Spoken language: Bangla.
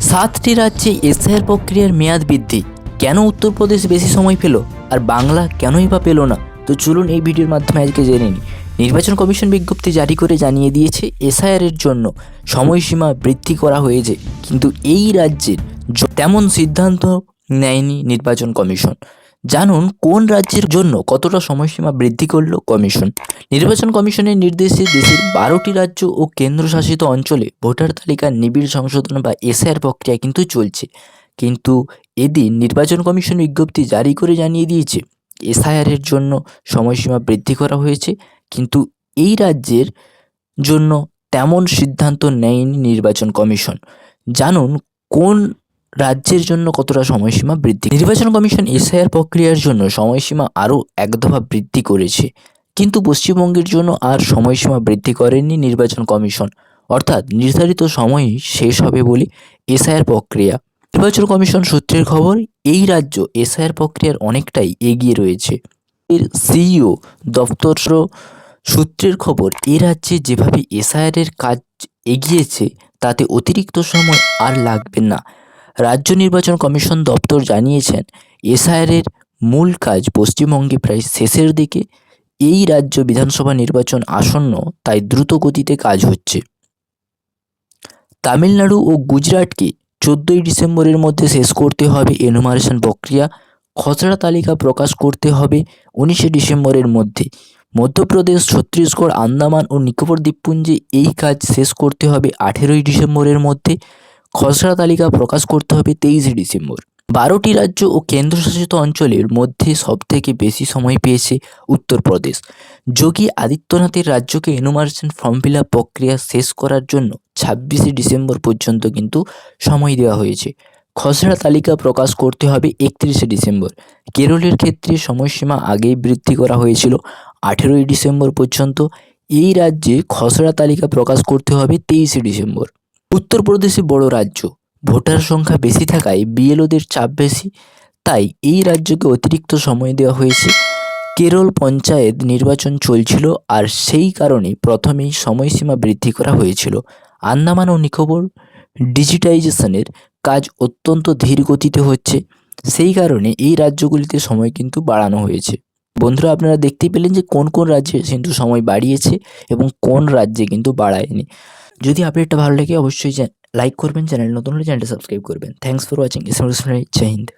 সাতটি রাজ্যে এসআইআর প্রক্রিয়ার মেয়াদ বৃদ্ধি। কেন উত্তরপ্রদেশ বেশি সময় পেল? আর বাংলা কেনই বা পেল না? তো চলুন এই ভিডিওর মাধ্যমে আজকে জেনে নিই। নির্বাচন কমিশন বিজ্ঞপ্তি জারি করে জানিয়ে দিয়েছে এসআইআর এর জন্য সময়সীমা বৃদ্ধি করা হয়েছে। কিন্তু এই রাজ্যের তেমন সিদ্ধান্ত নেয়নি নির্বাচন কমিশন। জানুন কোন রাজ্যের জন্য কতটা সময়সীমা বৃদ্ধি করল কমিশন। নির্বাচন কমিশনের নির্দেশে দেশের বারোটি রাজ্য ও কেন্দ্রশাসিত অঞ্চলে ভোটার তালিকার নিবিড় সংশোধন বা এসআইআর প্রক্রিয়া কিন্তু চলছে। কিন্তু এদিন নির্বাচন কমিশন বিজ্ঞপ্তি জারি করে জানিয়ে দিয়েছে, এসআইআর এর জন্য সময়সীমা বৃদ্ধি করা হয়েছে, কিন্তু এই রাজ্যের জন্য তেমন সিদ্ধান্ত নেয়নি নির্বাচন কমিশন। জানুন কোন রাজ্যের জন্য কতটা সময়সীমা বৃদ্ধি নির্বাচন কমিশন এসআইআর প্রক্রিয়ার জন্য সময়সীমা আরও এক দফা বৃদ্ধি করেছে। কিন্তু পশ্চিমবঙ্গের জন্য আর সময়সীমা বৃদ্ধি করেনি নির্বাচন কমিশন। অর্থাৎ নির্ধারিত সময়ই শেষ হবে বলে এসআইআর প্রক্রিয়া। নির্বাচন কমিশন সূত্রের খবর, এই রাজ্য এসআইআর প্রক্রিয়ার অনেকটাই এগিয়ে রয়েছে। এর সিইও দপ্তর সূত্রের খবর, এ রাজ্যে যেভাবে এসআইআর এর কাজ এগিয়েছে, তাতে অতিরিক্ত সময় আর লাগবে না। রাজ্য নির্বাচন কমিশন দপ্তর জানিয়েছেন এসআইআর এর মূল কাজ পশ্চিমবঙ্গে প্রায় শেষের দিকে। এই রাজ্য বিধানসভা নির্বাচন আসন্ন, তাই দ্রুত গতিতে কাজ হচ্ছে। তামিলনাড়ু ও গুজরাটকে চোদ্দোই ডিসেম্বরের মধ্যে শেষ করতে হবে এনুমারেশন প্রক্রিয়া। খসড়া তালিকা প্রকাশ করতে হবে উনিশে ডিসেম্বরের মধ্যে। মধ্যপ্রদেশ, ছত্তিশগড়, আন্দামান ও নিকোবর দ্বীপপুঞ্জে এই কাজ শেষ করতে হবে আঠেরোই ডিসেম্বরের মধ্যে। খসড়া তালিকা প্রকাশ করতে হবে তেইশে ডিসেম্বর। বারোটি রাজ্য ও কেন্দ্রশাসিত অঞ্চলের মধ্যে সবথেকে বেশি সময় পেয়েছে উত্তরপ্রদেশ। যোগী আদিত্যনাথের রাজ্যকে এনুমারেশন ফর্ম ফিল প্রক্রিয়া শেষ করার জন্য ছাব্বিশে ডিসেম্বর পর্যন্ত কিন্তু সময় দেওয়া হয়েছে। খসড়া তালিকা প্রকাশ করতে হবে একত্রিশে ডিসেম্বর। কেরলের ক্ষেত্রে সময়সীমা আগেই বৃদ্ধি করা হয়েছিল আঠেরোই ডিসেম্বর পর্যন্ত। এই রাজ্যে খসড়া তালিকা প্রকাশ করতে হবে তেইশে ডিসেম্বর। উত্তরপ্রদেশে বড় রাজ্য। ভোটার সংখ্যা বেশি থাকায় বিএলওদের চাপ বেশি। তাই এই রাজ্যকে অতিরিক্ত সময় দেওয়া হয়েছে। কেরল পঞ্চায়েত নির্বাচন চলছিল আর সেই কারণে প্রথমেই সময়সীমা বৃদ্ধি করা হয়েছিল। আন্দামান ও নিকোবর ডিজিটাইজেশনের কাজ অত্যন্ত ধীর গতিতে হচ্ছে। সেই কারণে এই রাজ্যগুলিতে সময় কিন্তু বাড়ানো হয়েছে। বন্ধুরা, আপনারা দেখতেই পেলেন যে কোন কোন রাজ্যে কিন্তু সময় বাড়িয়েছে এবং কোন রাজ্যে কিন্তু বাড়ায়নি। যদি আপডেটটা ভালো লাগে অবশ্যই লাইক করবেন চ্যানেল নতুন হলে চ্যানেলটা সাবস্ক্রাইব করবেন। Thanks for watching Ismail Jai Hind.